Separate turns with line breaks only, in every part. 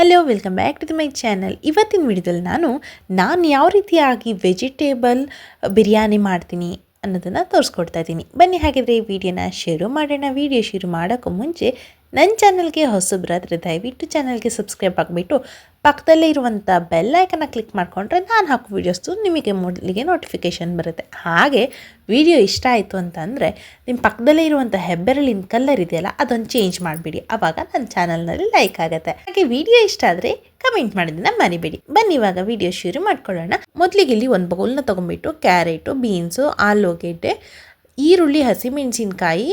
Hello welcome back to the my channel ಇವತ್ತಿನ ವಿಡಿಯೋದಲ್ಲಿ ನಾನು ನಾನು ಯಾವ ರೀತಿಯಾಗಿ ವೆಜಿಟೇಬಲ್ ಬಿರಿಯಾನಿ ಮಾಡ್ತೀನಿ ಅನ್ನೋದನ್ನು ತೋರಿಸ್ಕೊಡ್ತಾ ಇದ್ದೀನಿ. ಬನ್ನಿ, ಹಾಗಿದ್ರೆ ಈ ವಿಡಿಯೋನ ಶೇರು ಮಾಡೋಣ. ವಿಡಿಯೋ ಶೇರು ಮಾಡೋಕ್ಕೂ ಮುಂಚೆ ನನ್ನ ಚಾನಲ್ಗೆ ಹೊಸಬ್ರಾದರೆ ದಯವಿಟ್ಟು ಚಾನಲ್ಗೆ ಸಬ್ಸ್ಕ್ರೈಬ್ ಆಗಿಬಿಟ್ಟು ಪಕ್ಕದಲ್ಲೇ ಇರುವಂಥ ಬೆಲ್ ಐಕನ್ನ ಕ್ಲಿಕ್ ಮಾಡಿಕೊಂಡ್ರೆ ನಾನು ಹಾಕೋ ವೀಡಿಯೋಸ್ದು ನಿಮಗೆ ಮೊದಲಿಗೆ ನೋಟಿಫಿಕೇಷನ್ ಬರುತ್ತೆ. ಹಾಗೆ ವಿಡಿಯೋ ಇಷ್ಟ ಆಯಿತು ಅಂತಂದರೆ ನಿಮ್ಮ ಪಕ್ಕದಲ್ಲೇ ಇರುವಂಥ ಹೆಬ್ಬೆರಳಿನ ಕಲರ್ ಇದೆಯಲ್ಲ, ಅದೊಂದು ಚೇಂಜ್ ಮಾಡಿಬಿಡಿ. ಆವಾಗ ನನ್ನ ಚಾನಲ್ನಲ್ಲಿ ಲೈಕ್ ಆಗುತ್ತೆ. ಹಾಗೆ ವಿಡಿಯೋ ಇಷ್ಟ ಆದರೆ ಕಮೆಂಟ್ ಮಾಡಿದ್ದನ್ನ ಮರಿಬೇಡಿ. ಬನ್ನಿ, ಇವಾಗ ವಿಡಿಯೋ ಶುರು ಮಾಡ್ಕೊಳ್ಳೋಣ. ಮೊದಲಿಗೆ ಇಲ್ಲಿ ಒಂದು ಬೌಲ್ನ ತೊಗೊಂಬಿಟ್ಟು ಕ್ಯಾರೆಟು ಬೀನ್ಸು ಆಲೂಗೆಡ್ಡೆ, ಈರುಳ್ಳಿ ಹಸಿಮೆಣಸಿನ್ಕಾಯಿ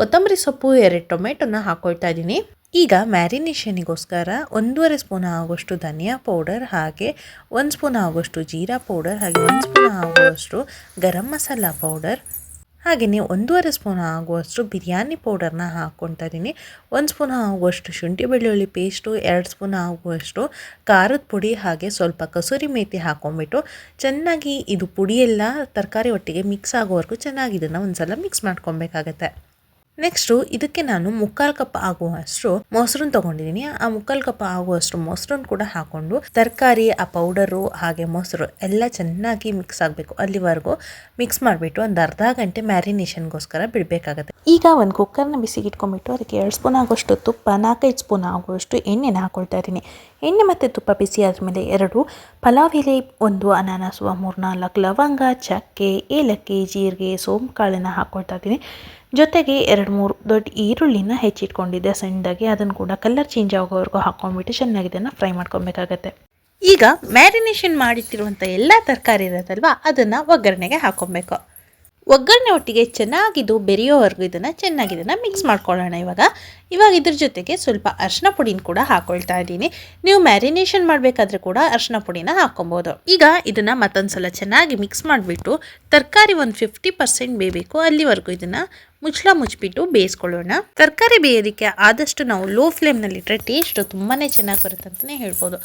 ಕೊತ್ತಂಬರಿ ಸೊಪ್ಪು, ಎರಡು ಟೊಮೆಟೊನ ಹಾಕೊಳ್ತಾ ಇದ್ದೀನಿ. ಈಗ ಮ್ಯಾರಿನೇಷನಿಗೋಸ್ಕರ ಒಂದೂವರೆ ಸ್ಪೂನ್ ಆಗುವಷ್ಟು ಧನಿಯಾ ಪೌಡರ್ ಹಾಗೆ ಒಂದು ಸ್ಪೂನ್ ಆಗುವಷ್ಟು ಜೀರಾ ಪೌಡರ್ ಹಾಗೆ ಒಂದು ಸ್ಪೂನ್ ಆಗುವಷ್ಟು ಗರಂ ಮಸಾಲ ಪೌಡರ್. ಹಾಗೆಯೇ ಒಂದೂವರೆ ಸ್ಪೂನ್ ಆಗುವಷ್ಟು ಬಿರಿಯಾನಿ ಪೌಡರ್ನ ಹಾಕ್ಕೊಳ್ತಾ ಇದ್ದೀನಿ. ಒಂದು ಸ್ಪೂನ್ ಆಗುವಷ್ಟು ಶುಂಠಿ ಬೆಳ್ಳುಳ್ಳಿ ಪೇಸ್ಟು, ಎರಡು ಸ್ಪೂನ್ ಆಗುವಷ್ಟು ಖಾರದ ಪುಡಿ ಹಾಗೆ ಸ್ವಲ್ಪ ಕಸೂರಿ ಮೇಥಿ ಹಾಕ್ಕೊಂಬಿಟ್ಟು ಚೆನ್ನಾಗಿ ಇದು ಪುಡಿಯೆಲ್ಲ ತರಕಾರಿ ಒಟ್ಟಿಗೆ ಮಿಕ್ಸ್ ಆಗೋವರೆಗೂ ಚೆನ್ನಾಗಿ ಇದನ್ನು ಒಂದು ಸಲ ಮಿಕ್ಸ್ ಮಾಡ್ಕೊಬೇಕಾಗತ್ತೆ ನೆಕ್ಸ್ಟು ಇದಕ್ಕೆ ನಾನು ಮುಕ್ಕಾಲು ಕಪ್ ಆಗುವಷ್ಟು ಮೊಸರನ್ನ ತಗೊಂಡಿದ್ದೀನಿ ಆ ಮುಕ್ಕಾಲು ಕಪ್ ಆಗುವಷ್ಟು ಮೊಸರನ್ನು ಕೂಡ ಹಾಕೊಂಡು ತರಕಾರಿ, ಆ ಪೌಡರು, ಹಾಗೆ ಮೊಸರು ಎಲ್ಲ ಚೆನ್ನಾಗಿ ಮಿಕ್ಸ್ ಆಗಬೇಕು. ಅಲ್ಲಿವರೆಗೂ ಮಿಕ್ಸ್ ಮಾಡಿಬಿಟ್ಟು ಒಂದು ಅರ್ಧ ಗಂಟೆ ಮ್ಯಾರಿನೇಷನ್ಗೋಸ್ಕರ ಬಿಡಬೇಕಾಗತ್ತೆ. ಈಗ ಒಂದು ಕುಕ್ಕರ್ನ ಬಿಸಿಗೆ ಇಟ್ಕೊಂಡ್ಬಿಟ್ಟು ಅದಕ್ಕೆ ಎರಡು ಸ್ಪೂನ್ ಆಗುವಷ್ಟು ತುಪ್ಪ, ನಾಲ್ಕೈದು ಸ್ಪೂನ್ ಆಗುವಷ್ಟು ಎಣ್ಣೆನ ಹಾಕೊಳ್ತಾ ಇದ್ದೀನಿ. ಎಣ್ಣೆ ಮತ್ತು ತುಪ್ಪ ಬಿಸಿ ಆದಮೇಲೆ ಎರಡು ಪಲಾವ್ ಎಲೆ, ಒಂದು ಅನಾನಸು ಮೂರು ನಾಲ್ಕು ಲವಂಗ, ಚಕ್ಕೆ, ಏಲಕ್ಕಿ, ಜೀರಿಗೆ ಸೋಂಪು ಕಾಳನ್ನು ಹಾಕ್ಕೊಳ್ತಾ ಇದ್ದೀನಿ. ಜೊತೆಗೆ ಎರಡು ಮೂರು ದೊಡ್ಡ ಈರುಳ್ಳಿನ ಹೆಚ್ಚಿಟ್ಕೊಂಡಿದ್ದೆ ಸಣ್ಣದಾಗಿ. ಅದನ್ನು ಕೂಡ ಕಲರ್ ಚೇಂಜ್ ಆಗೋವರೆಗೂ ಹಾಕ್ಕೊಂಡ್ಬಿಟ್ಟು ಚೆನ್ನಾಗಿ ಇದನ್ನು ಫ್ರೈ ಮಾಡ್ಕೊಬೇಕಾಗತ್ತೆ. ಈಗ ಮ್ಯಾರಿನೇಷನ್ ಮಾಡಿಟ್ಟಿರುವಂಥ ಎಲ್ಲ ತರಕಾರಿ ಇರೋದಲ್ವ ಅದನ್ನು ಒಗ್ಗರಣೆಗೆ ಹಾಕ್ಕೊಬೇಕು. ಒಗ್ಗರಣೆ ಒಟ್ಟಿಗೆ ಚೆನ್ನಾಗಿದ್ದು ಬೆರೆಯೋವರೆಗೂ ಇದನ್ನು ಚೆನ್ನಾಗಿ ಇದನ್ನು ಮಿಕ್ಸ್ ಮಾಡ್ಕೊಳ್ಳೋಣ ಇವಾಗ. ಇವಾಗ ಇದ್ರ ಜೊತೆಗೆ ಸ್ವಲ್ಪ ಅರ್ಶಿನ ಪುಡಿನ ಕೂಡ ಹಾಕೊಳ್ತಾ ಇದ್ದೀನಿ. ನೀವು ಮ್ಯಾರಿನೇಷನ್ ಮಾಡಬೇಕಾದ್ರೆ ಕೂಡ ಅರ್ಶಿನ ಪುಡಿನ ಹಾಕೊಬೋದು. ಈಗ ಇದನ್ನು ಮತ್ತೊಂದು ಸಲ ಚೆನ್ನಾಗಿ ಮಿಕ್ಸ್ ಮಾಡಿಬಿಟ್ಟು ತರಕಾರಿ ಒಂದು ಫಿಫ್ಟಿ ಪರ್ಸೆಂಟ್ ಬೇಯಬೇಕು. ಅಲ್ಲಿವರೆಗೂ ಇದನ್ನು ಮುಚ್ಚಳ ಮುಚ್ಚಿಬಿಟ್ಟು ಬೇಯಿಸ್ಕೊಳ್ಳೋಣ. ತರಕಾರಿ ಬೇಯೋದಕ್ಕೆ ಆದಷ್ಟು ನಾವು ಲೋ ಫ್ಲೇಮ್ನಲ್ಲಿಟ್ಟರೆ ಟೇಸ್ಟು ತುಂಬಾ ಚೆನ್ನಾಗಿ ಬರುತ್ತೆ ಅಂತಲೇ ಹೇಳ್ಬೋದು.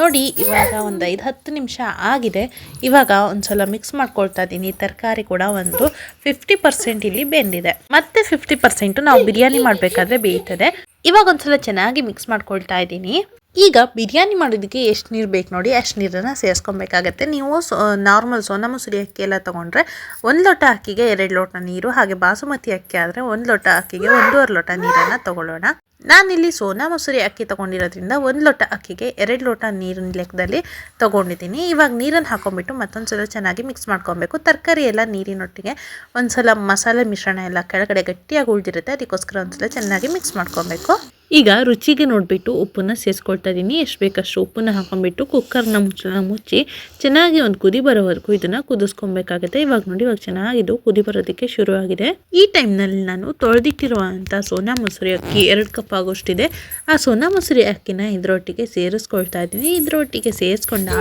ನೋಡಿ, ಇವಾಗ ಒಂದು ಐದು ಹತ್ತು ನಿಮಿಷ ಆಗಿದೆ. ಇವಾಗ ಒಂದು ಸಲ ಮಿಕ್ಸ್ ಮಾಡ್ಕೊಳ್ತಾ ಇದ್ದೀನಿ. ತರಕಾರಿ ಕೂಡ ಒಂದು ಫಿಫ್ಟಿ ಪರ್ಸೆಂಟ್ ಇಲ್ಲಿ ಬೆಂದಿದೆ. ಮತ್ತೆ ಫಿಫ್ಟಿ ಪರ್ಸೆಂಟು ನಾವು ಬಿರಿಯಾನಿ ಮಾಡಬೇಕಾದ್ರೆ ಬೇಯ್ತದೆ ಇವಾಗ ಒಂದ್ಸಲ ಚೆನ್ನಾಗಿ ಮಿಕ್ಸ್ ಮಾಡ್ಕೊಳ್ತಾ ಇದ್ದೀನಿ. ಈಗ ಬಿರಿಯಾನಿ ಮಾಡೋದಕ್ಕೆ ಎಷ್ಟು ನೀರು ಬೇಕು ನೋಡಿ, ಅಷ್ಟು ನೀರನ್ನು ಸೇರಿಸ್ಕೊಬೇಕಾಗತ್ತೆ. ನೀವು ಸೊ ನಾರ್ಮಲ್ ಸೋನಾ ಮಸೂರಿ ಅಕ್ಕಿ ಎಲ್ಲ ತೊಗೊಂಡ್ರೆ ಒಂದು ಲೋಟ ಅಕ್ಕಿಗೆ ಎರಡು ಲೋಟ ನೀರು, ಹಾಗೆ ಬಾಸುಮತಿ ಅಕ್ಕಿ ಆದರೆ ಒಂದು ಲೋಟ ಅಕ್ಕಿಗೆ ಒಂದೂವರೆ ಲೋಟ ನೀರನ್ನು ತಗೊಳ್ಳೋಣ. ನಾನಿಲ್ಲಿ ಸೋನಾ ಮಸೂರಿ ಅಕ್ಕಿ ತೊಗೊಂಡಿರೋದ್ರಿಂದ ಒಂದು ಲೋಟ ಅಕ್ಕಿಗೆ ಎರಡು ಲೋಟ ನೀರಿನ ಲೆಕ್ಕದಲ್ಲಿ ತೊಗೊಂಡಿದ್ದೀನಿ. ಇವಾಗ ನೀರನ್ನು ಹಾಕೊಂಡ್ಬಿಟ್ಟು ಮತ್ತೊಂದು ಸಲ ಚೆನ್ನಾಗಿ ಮಿಕ್ಸ್ ಮಾಡ್ಕೊಬೇಕು. ತರಕಾರಿ ಎಲ್ಲ ನೀರಿನೊಟ್ಟಿಗೆ ಒಂದು ಸಲ ಮಸಾಲೆ ಮಿಶ್ರಣ ಎಲ್ಲ ಕೆಳಗಡೆ ಗಟ್ಟಿಯಾಗಿ ಉಳಿದಿರುತ್ತೆ. ಅದಕ್ಕೋಸ್ಕರ ಒಂದ್ಸಲ ಚೆನ್ನಾಗಿ ಮಿಕ್ಸ್ ಮಾಡ್ಕೊಬೇಕು. ಈಗ ರುಚಿಗೆ ನೋಡಿಬಿಟ್ಟು ಉಪ್ಪನ್ನು ಸೇರಿಸ್ಕೊಳ್ತಾ ಇದ್ದೀನಿ ಎಷ್ಟು ಬೇಕಷ್ಟು ಉಪ್ಪನ್ನು ಹಾಕೊಂಡ್ಬಿಟ್ಟು ಕುಕ್ಕರ್ನ ಮುಚ್ಚಳನ ಮುಚ್ಚಿ ಚೆನ್ನಾಗಿ ಒಂದು ಕುದಿ ಬರೋವರೆಗೂ ಇದನ್ನು ಕುದಿಸ್ಕೊಬೇಕಾಗುತ್ತೆ ಇವಾಗ ನೋಡಿ, ಇವಾಗ ಚೆನ್ನಾಗಿದು ಕುದಿ ಬರೋದಕ್ಕೆ ಶುರುವಾಗಿದೆ. ಈ ಟೈಮ್ನಲ್ಲಿ ನಾನು ತೊಳೆದಿಟ್ಟಿರುವಂಥ ಸೋನಾ ಮೊಸರಿ ಅಕ್ಕಿ ಎರಡು ಕಪ್ ಆಗೋಷ್ಟಿದೆ. ಆ ಸೋನಾ ಮೊಸರಿ ಅಕ್ಕಿನ ಇದರೊಟ್ಟಿಗೆ ಸೇರಿಸ್ಕೊಳ್ತಾ ಇದ್ದೀನಿ ಇದರೊಟ್ಟಿಗೆ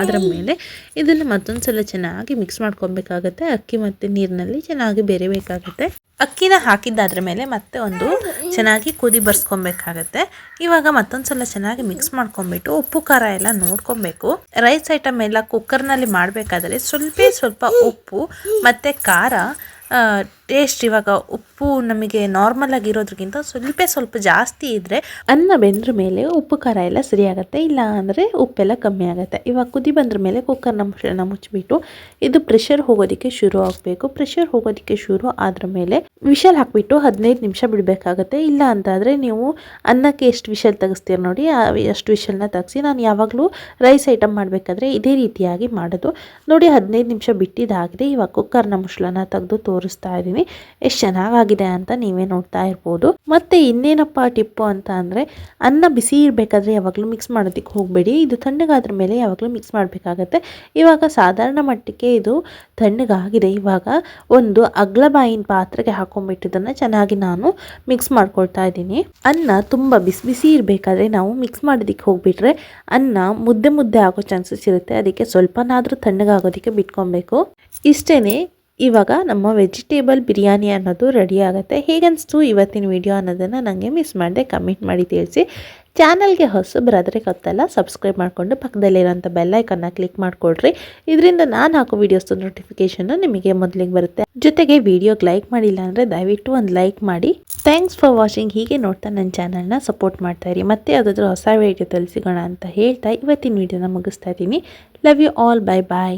ಅದರ ಮೇಲೆ ಇದನ್ನು ಮತ್ತೊಂದು ಸಲ ಚೆನ್ನಾಗಿ ಮಿಕ್ಸ್ ಮಾಡ್ಕೊಬೇಕಾಗತ್ತೆ ಅಕ್ಕಿ ಮತ್ತು ನೀರಿನಲ್ಲಿ ಚೆನ್ನಾಗಿ ಬೆರಿಬೇಕಾಗತ್ತೆ. ಅಕ್ಕಿನ ಹಾಕಿದ್ದಾದ್ರ ಮೇಲೆ ಮತ್ತೆ ಒಂದು ಚೆನ್ನಾಗಿ ಕುದಿ ಬರ್ಸ್ಕೊಬೇಕಾಗತ್ತೆ. ಇವಾಗ ಮತ್ತೊಂದು ಸಲ ಚೆನ್ನಾಗಿ ಮಿಕ್ಸ್ ಮಾಡ್ಕೊಂಡ್ಬಿಟ್ಟು ಉಪ್ಪು, ಖಾರ ಎಲ್ಲ ನೋಡ್ಕೊಬೇಕು. ರೈಸ್ ಐಟಮ್ ಎಲ್ಲ ಕುಕ್ಕರ್ನಲ್ಲಿ ಮಾಡಬೇಕಾದ್ರೆ ಸ್ವಲ್ಪ ಸ್ವಲ್ಪ ಉಪ್ಪು ಮತ್ತು ಖಾರ ಟೇಸ್ಟ್ ಇವಾಗ ಉಪ್ಪು ನಮಗೆ ನಾರ್ಮಲ್ ಆಗಿರೋದ್ರಕ್ಕಿಂತ ಸ್ವಲ್ಪ ಸ್ವಲ್ಪ ಜಾಸ್ತಿ ಇದ್ರೆ ಅನ್ನ ಬೆಂದ್ರ ಮೇಲೆ ಉಪ್ಪು ಖಾರ ಎಲ್ಲ ಸರಿ ಆಗುತ್ತೆ ಇಲ್ಲ ಅಂದ್ರೆ ಉಪ್ಪೆಲ್ಲ ಕಮ್ಮಿ ಆಗುತ್ತೆ. ಇವಾಗ ಕುದಿ ಬಂದ್ರ ಮೇಲೆ ಕುಕ್ಕರ್ನ ನಮ್ಮ ಮುಚ್ಚಿಬಿಟ್ಟು ಇದು ಪ್ರೆಷರ್ ಹೋಗೋದಿಕ್ಕೆ ಶುರು ಆಗಬೇಕು. ಪ್ರೆಷರ್ ಹೋಗೋದಿಕ್ಕೆ ಶುರು ಆದ್ರ ಮೇಲೆ ವಿಷಲ್ ಹಾಕಿಬಿಟ್ಟು ಹದಿನೈದು ನಿಮಿಷ ಬಿಡಬೇಕಾಗತ್ತೆ. ಇಲ್ಲ ಅಂತಾದ್ರೆ ನೀವು ಅನ್ನಕ್ಕೆ ಎಷ್ಟು ವಿಷಲ್ ತೆಗಿಸ್ತೀರ ನೋಡಿ ಅಷ್ಟು ವಿಷಲ್ನ ತೆಗೆಸಿ ನಾನು ಯಾವಾಗಲೂ ರೈಸ್ ಐಟಮ್ ಮಾಡಬೇಕಾದ್ರೆ ಇದೇ ರೀತಿಯಾಗಿ ಮಾಡೋದು. ನೋಡಿ ಹದಿನೈದು ನಿಮಿಷ ಬಿಟ್ಟಿದ್ದಾಗಿದೆ ಇವಾಗ ಕುಕ್ಕರ್ನ ಮುಚ್ಚಳನ ತೆಗೆದು ತೋರಿಸ್ತಾ ಇದ್ದೀನಿ. ಎಷ್ಟು ಚೆನ್ನಾಗಾಗಿದೆ ಅಂತ ನೀವೇ ನೋಡ್ತಾ ಇರ್ಬೋದು. ಮತ್ತೆ ಇನ್ನೇನಪ್ಪ ಟಿಪ್ಪು ಅಂತ ಅಂದರೆ, ಅನ್ನ ಬಿಸಿ ಇರಬೇಕಾದ್ರೆ ಯಾವಾಗಲೂ ಮಿಕ್ಸ್ ಮಾಡೋದಕ್ಕೆ ಹೋಗಬೇಡಿ. ಇದು ತಣ್ಣಗಾದ್ರ ಮೇಲೆ ಯಾವಾಗಲೂ ಮಿಕ್ಸ್ ಮಾಡಬೇಕಾಗತ್ತೆ. ಇವಾಗ ಸಾಧಾರಣ ಮಟ್ಟಕ್ಕೆ ಇದು ತಣ್ಣಗಾಗಿದೆ. ಇವಾಗ ಒಂದು ಅಗ್ಲಬಾಯಿನ ಪಾತ್ರೆಗೆ ಹಾಕೊಂಡ್ಬಿಟ್ಟಿದ್ದನ್ನು ಚೆನ್ನಾಗಿ ನಾನು ಮಿಕ್ಸ್ ಮಾಡ್ಕೊಳ್ತಾ ಇದ್ದೀನಿ. ಅನ್ನ ತುಂಬ ಬಿಸಿ ಬಿಸಿ ಇರಬೇಕಾದ್ರೆ ನಾವು ಮಿಕ್ಸ್ ಮಾಡೋದಕ್ಕೆ ಹೋಗ್ಬಿಟ್ರೆ ಅನ್ನ ಮುದ್ದೆ ಮುದ್ದೆ ಆಗೋ ಚಾನ್ಸಸ್ ಇರುತ್ತೆ. ಅದಕ್ಕೆ ಸ್ವಲ್ಪನಾದರೂ ತಣ್ಣಗಾಗೋದಕ್ಕೆ ಬಿಟ್ಕೊಬೇಕು ಇಷ್ಟೇ ಇವಾಗ ನಮ್ಮ ವೆಜಿಟೇಬಲ್ ಬಿರಿಯಾನಿ ಅನ್ನೋದು ರೆಡಿ ಆಗುತ್ತೆ. ಹೇಗನ್ನಿಸ್ತು ಇವತ್ತಿನ ವಿಡಿಯೋ ಅನ್ನೋದನ್ನು ನನಗೆ ಮಿಸ್ ಮಾಡಿದೆ ಕಮೆಂಟ್ ಮಾಡಿ ತಿಳಿಸಿ. ಚಾನಲ್ಗೆ ಹೊಸಬರಾದರೆ ಗೊತ್ತಲ್ಲ ಸಬ್ಸ್ಕ್ರೈಬ್ ಮಾಡಿಕೊಂಡು ಪಕ್ಕದಲ್ಲಿರೋಂಥ ಬೆಲ್ಲೈಕನ್ನ ಕ್ಲಿಕ್ ಮಾಡಿಕೊಡ್ರಿ ಇದರಿಂದ ನಾನು ಹಾಕೋ ವೀಡಿಯೋಸ್ದು ನೋಟಿಫಿಕೇಷನ್ನು ನಿಮಗೆ ಮೊದಲಿಗೆ ಬರುತ್ತೆ. ಜೊತೆಗೆ ವಿಡಿಯೋಗೆ ಲೈಕ್ ಮಾಡಿಲ್ಲ ಅಂದರೆ ದಯವಿಟ್ಟು ಒಂದು ಲೈಕ್ ಮಾಡಿ. ಥ್ಯಾಂಕ್ಸ್ ಫಾರ್ ವಾಚಿಂಗ್ ಹೀಗೆ ನೋಡ್ತಾ ನನ್ನ ಚಾನಲ್ನ ಸಪೋರ್ಟ್ ಮಾಡ್ತಾ ಇರಿ. ಮತ್ತೆ ಯಾವುದಾದ್ರೂ ಹೊಸ ವೀಡಿಯೋ ಸಿಗೋಣ ಅಂತ ಹೇಳ್ತಾ ಇವತ್ತಿನ ವೀಡಿಯೋನ ಮುಗಿಸ್ತಾ ಇದ್ದೀನಿ. Love you all bye bye